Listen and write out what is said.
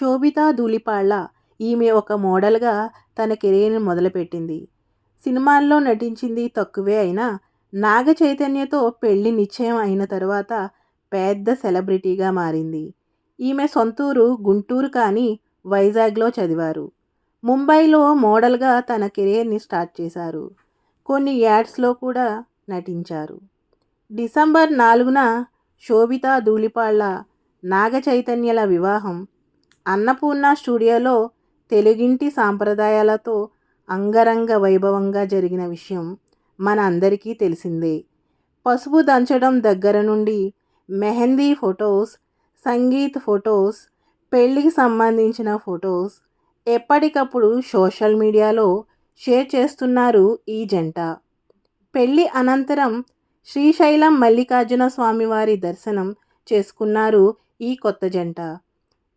శోభితా ధూళిపాళ్ళ ఈమె ఒక మోడల్గా తన కెరీర్ని మొదలుపెట్టింది. సినిమాల్లో నటించింది తక్కువే అయినా నాగ చైతన్యతో పెళ్ళి నిశ్చయం అయిన తర్వాత పెద్ద సెలబ్రిటీగా మారింది. ఈమె సొంతూరు గుంటూరు కానీ వైజాగ్లో చదివారు. ముంబైలో మోడల్గా తన కెరీర్ని స్టార్ట్ చేశారు. కొన్ని యాడ్స్లో కూడా నటించారు. డిసెంబర్ నాలుగున శోభిత ధూళిపాళ్ళ నాగ చైతన్యల వివాహం అన్నపూర్ణ స్టూడియోలో తెలుగింటి సాంప్రదాయాలతో అంగరంగ వైభవంగా జరిగిన విషయం మన అందరికీ తెలిసిందే. పసుపు దంచడం దగ్గర నుండి మెహందీ ఫొటోస్ సంగీత్ ఫొటోస్ పెళ్ళికి సంబంధించిన ఫొటోస్ ఎప్పటికప్పుడు సోషల్ మీడియాలో షేర్ చేస్తున్నారు ఈ జంట. పెళ్ళి అనంతరం శ్రీశైలం మల్లికార్జున స్వామివారి దర్శనం చేసుకున్నారు ఈ కొత్త జంట.